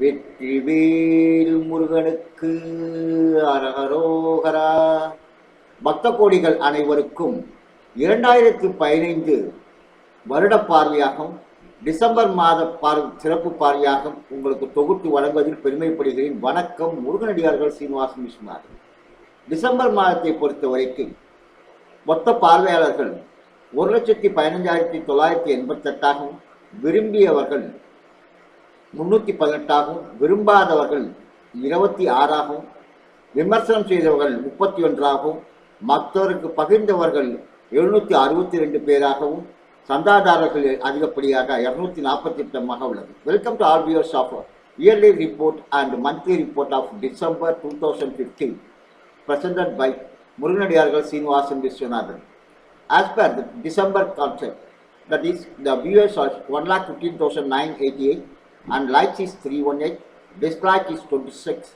வெற்றிவேல் முருகனுக்கு அரகரோகரா பக்த கோடிகள் அனைவருக்கும் இரண்டாயிரத்து பதினைந்து வருட பார்வையாகவும் டிசம்பர் மாத பார் சிறப்பு பார்வையாகவும் உங்களுக்கு தொகுத்து வழங்குவதில் பெருமைப்படுகிறேன். வணக்கம் முருகனடியார்கள் சீனிவாசன் விஸ்வநாதன். டிசம்பர் மாதத்தை பொறுத்த வரைக்கும் மொத்த பார்வையாளர்கள் ஒரு லட்சத்தி பதினஞ்சாயிரத்தி தொள்ளாயிரத்தி எண்பத்தெட்டாகவும் விரும்பியவர்கள் முன்னூற்றி பதினெட்டாகவும் விரும்பாதவர்கள் இருபத்தி ஆறாகவும் விமர்சனம் செய்தவர்கள் முப்பத்தி ஒன்றாகவும் மற்றவருக்கு பகிர்ந்தவர்கள் எழுநூற்றி அறுபத்தி ரெண்டு பேராகவும் சந்தாதாரர்கள் அதிகப்படியாக இருநூத்தி நாற்பத்தி எட்டமாக உள்ளது. Welcome to all viewers of yearly report and monthly report of December two thousand fifteen presented by Muruganadiyargal Srinivasan Viswanathan. As per the December concept that is the viewers are 1,15,988 and likes is 318 dislike is 26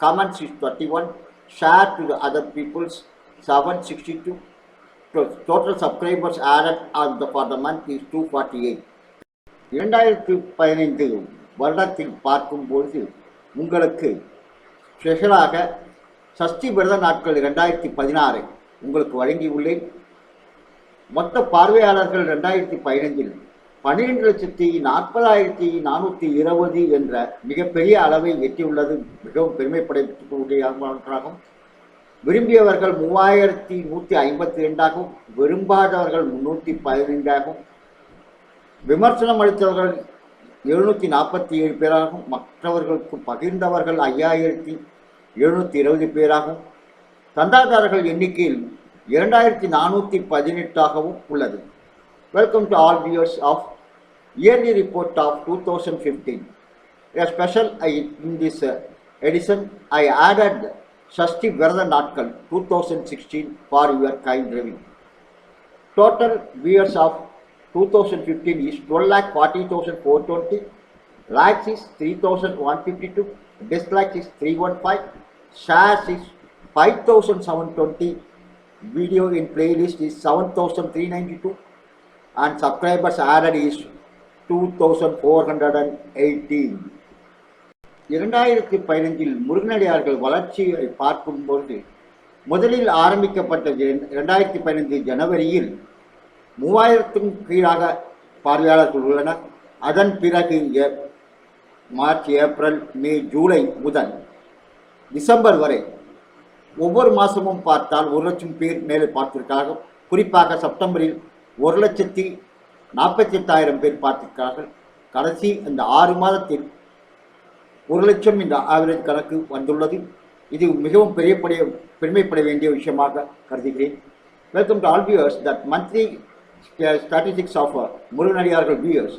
comments is 31 share to the other people's 762 total subscribers added on the for the month is 248 இரண்டாயிரத்து பதினைந்து வருடத்தில் பார்க்கும்பொழுது உங்களுக்கு ஸ்பெஷலாக சஷ்டி விரத நாட்கள் ரெண்டாயிரத்தி பதினாறு உங்களுக்கு வழங்கியுள்ளேன். மொத்த பார்வையாளர்கள் ரெண்டாயிரத்தி பதினைஞ்சில் பன்னிரெண்டு லட்சத்தி நாற்பதாயிரத்தி நானூற்றி இருபது என்ற மிகப்பெரிய அளவை எட்டியுள்ளது. மிகவும் பெருமைப்படக்கூடிய ஒன்றாகும் விரும்பியவர்கள் மூவாயிரத்தி நூற்றி ஐம்பத்தி ரெண்டாகவும் விரும்பாதவர்கள் முன்னூற்றி பதினைந்தாகவும் விமர்சனம் அளித்தவர்கள் எழுநூற்றி நாற்பத்தி ஏழு பேராகவும் மற்றவர்களுக்கு பகிர்ந்தவர்கள் ஐயாயிரத்தி எழுநூற்றி இருபது பேராகவும் சந்தாதாரர்கள் எண்ணிக்கையில் இரண்டாயிரத்தி நானூற்றி பதினெட்டாகவும் உள்ளது. Welcome to all viewers of yearly report of 2015. A special I, in this uh, edition, I added Shasti Varadan article 2016 for your kind review. Total viewers of 2015 is 12,40,420, likes is 3,152, dislikes is 315, shares is 5,720, video in playlist is 7,392, and subscribers added is 2,418. இரண்டாயிரத்தி பதினஞ்சில் முருகனடியார்கள் வளர்ச்சியை பார்க்கும்போது முதலில் ஆரம்பிக்கப்பட்ட இரண்டாயிரத்தி பதினைந்து ஜனவரியில் மூவாயிரத்துக்கும் கீழாக பார்வையாளர்கள் உள்ளனர் அதன் பிறகு மார்ச் ஏப்ரல் மே ஜூலை முதல் டிசம்பர் வரை ஒவ்வொரு மாதமும் பார்த்தால் ஒரு லட்சம் பேர் மேலே பார்த்திருக்கார்கள் குறிப்பாக செப்டம்பரில் ஒரு லட்சத்தி நாற்பத்தி எட்டாயிரம் பேர் பார்த்திருக்கிறார்கள் கடைசி அந்த ஆறு மாதத்தில் ஒரு லட்சம் இந்த ஆவரேஜ் கணக்கு வந்துள்ளது இது மிகவும் பெரியப்படைய பெருமைப்பட வேண்டிய விஷயமாக கருதுகிறேன் welcome to all viewers that monthly statistics of முருகனடியார்கள் viewers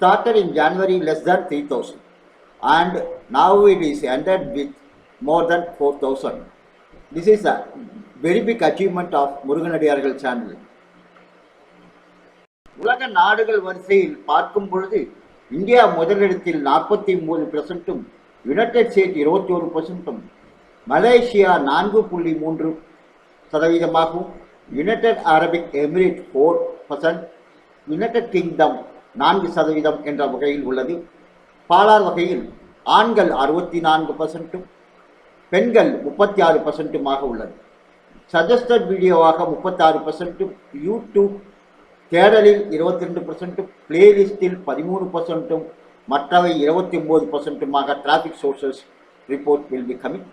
started in January less than 3000 and now it is ended with more than 4000. This is a very big achievement of Muruganadiyargal channel. உலக நாடுகள் வரிசையில் பார்க்கும் பொழுது India முதலிடத்தில் நாற்பத்தி ஒன்பது பெர்சன்ட்டும் United state இருபத்தி ஒரு பெர்சன்ட்டும் மலேசியா நான்கு புள்ளி மூன்று சதவீதமாகவும் United Arab Emirate four percent United Kingdom நான்கு சதவீதம் என்ற வகையில் உள்ளது. பாலார் வகையில் ஆண்கள் அறுபத்தி நான்கு பர்சன்ட்டும் பெண்கள் முப்பத்தி ஆறு பர்சன்ட்டுமாக உள்ளது. சஜஸ்டட் வீடியோவாக முப்பத்தாறு பர்சன்ட்டும் யூடியூப் தேடலில் இருபத்தி ரெண்டு பர்சன்ட்டும் பிளேலிஸ்டில் பதிமூணு பர்சன்ட்டும் மற்றவை இருபத்தி ஒம்பது பர்சன்ட்டுமாக traffic sources report will be coming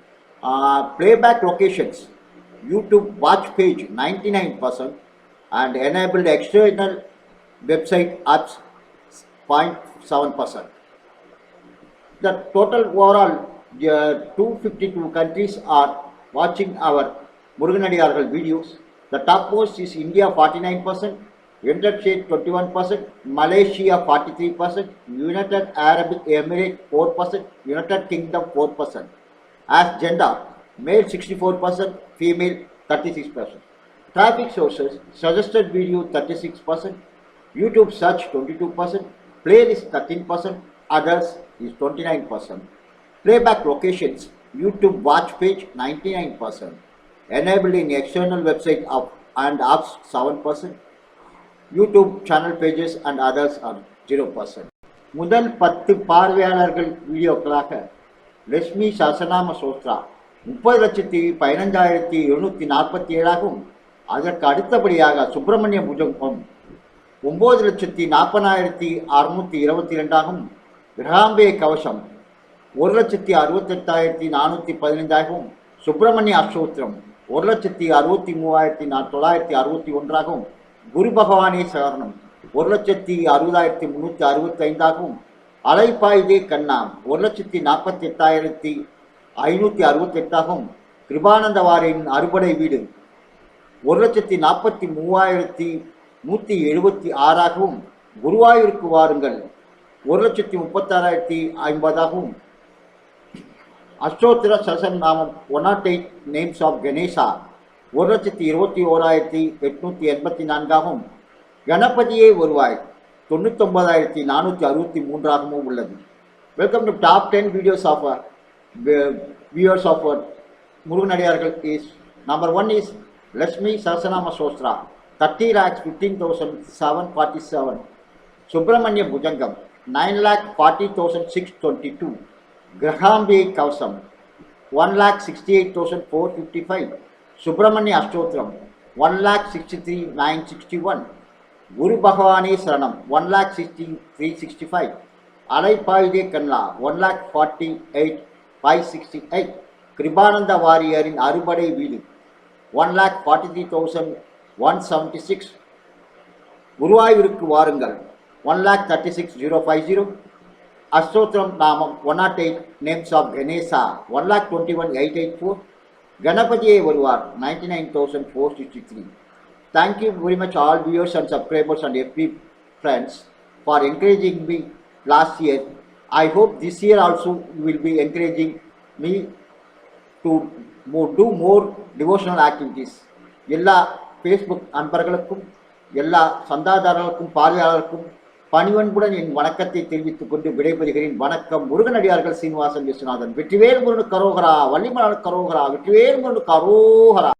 playback locations YouTube watch page ninety nine percent and enabled external website apps point seven percent the total overall two fifty two countries are வாட்சிங் our முருகனடியார்கள் videos the top most is India forty nine percent United States 21%, Malaysia 43%, United Arab Emirates 4%, United Kingdom 4%. As gender, male 64%, female 36%. Traffic sources, suggested video 36%, YouTube search 22%, playlist 13%, others is 29%. Playback locations, YouTube watch page 99%. enabling external website up and apps 7%. YouTube channel pages and others are zero percent முதல் பத்து பார்வையாளர்கள் வீடியோக்களாக லட்சுமி சசநாம சோத்ரா முப்பது லட்சத்தி பதினஞ்சாயிரத்தி எழுநூற்றி நாற்பத்தி ஏழாகவும் அதற்கு அடுத்தபடியாக சுப்பிரமணிய புஜங்கம் ஒம்பது லட்சத்தி நாற்பதாயிரத்தி அறுநூற்றி இருபத்தி ரெண்டாகவும் கிரகாம்பே கவசம் ஒரு லட்சத்தி அறுபத்தெட்டாயிரத்தி நானூற்றி பதினைந்தாகவும் சுப்பிரமணிய அஷ்டோத்திரம் ஒரு லட்சத்தி அறுபத்தி மூவாயிரத்தி நா தொள்ளாயிரத்தி அறுபத்தி ஒன்றாகவும் குரு பகவானே சரணம். ஒரு லட்சத்தி அறுபதாயிரத்தி முந்நூற்றி அறுபத்தி ஐந்தாகவும் அலைப்பாயுதே கண்ணா ஒரு லட்சத்தி நாற்பத்தி எட்டாயிரத்தி ஐநூற்றி அறுபத்தெட்டாகவும் கிருபானந்தவாரின் அறுபடை வீடு. ஒரு லட்சத்தி நாற்பத்தி மூவாயிரத்தி நூற்றி எழுபத்தி ஆறாகவும் குருவாயூருக்கு வாருங்கள். ஒரு லட்சத்தி முப்பத்தாறாயிரத்தி ஐம்பதாகவும் அஷ்டோத்திர சசன் நாமம் one naught eight names of Ganesha ஒரு லட்சத்தி இருபத்தி ஓராயிரத்தி எட்நூற்றி எண்பத்தி நான்காகவும் கணபதியே வருவாய். தொண்ணூத்தொம்பதாயிரத்தி நானூற்றி அறுபத்தி மூன்றாகவும் உள்ளது. Welcome to top ten videos of viewers of முருகனடியார்கள் is number one is Lakshmi சஹசநாம சோஸ்ரா thirty lakhs fifteen thousand seven forty seven Subramanya Bhujangam nine lakh forty thousand six twenty two கிரகாம்பியை கவசம் one lakh sixty eight thousand four fifty five Subramanya அஷ்டோத்திரம் one lakh sixty three nine sixty one குரு பகவானே சரணம் one lakh sixty three sixty five Alaipayuthey கண்ணா one lakh forty eight five sixty eight Kirupananda வாரியரின் அறுபடை வீடு one lakh forty three thousand one seventy six குருவாயூருக்கு வாருங்கள் one lakh thirty six zero five zero அஷ்டோத்திரம் நாமம் one naught eight names of Ganesha one lakh twenty one eight eight four கணபதியே வருவார் ninety nine thousand four sixty three thank you very much all viewers and subscribers and FB friends for encouraging me last year I hope this year also will be encouraging me to do more devotional activities எல்லா Facebook நண்பர்களுக்கும் எல்லா சந்தாதாரர்களுக்கும் பார்வையாளர்களுக்கும் பணிவன்புடன் என் வணக்கத்தை தெரிவித்துக் கொண்டு விடைபெறுகிறேன். வணக்கம் முருகனடியார்கள் சீனிவாசன் விஸ்வநாதன் வெற்றிவேல் முருகன் கரோகரா வள்ளிமலன் கரோகரா வெற்றிவேல் முருகன் கரோகரா.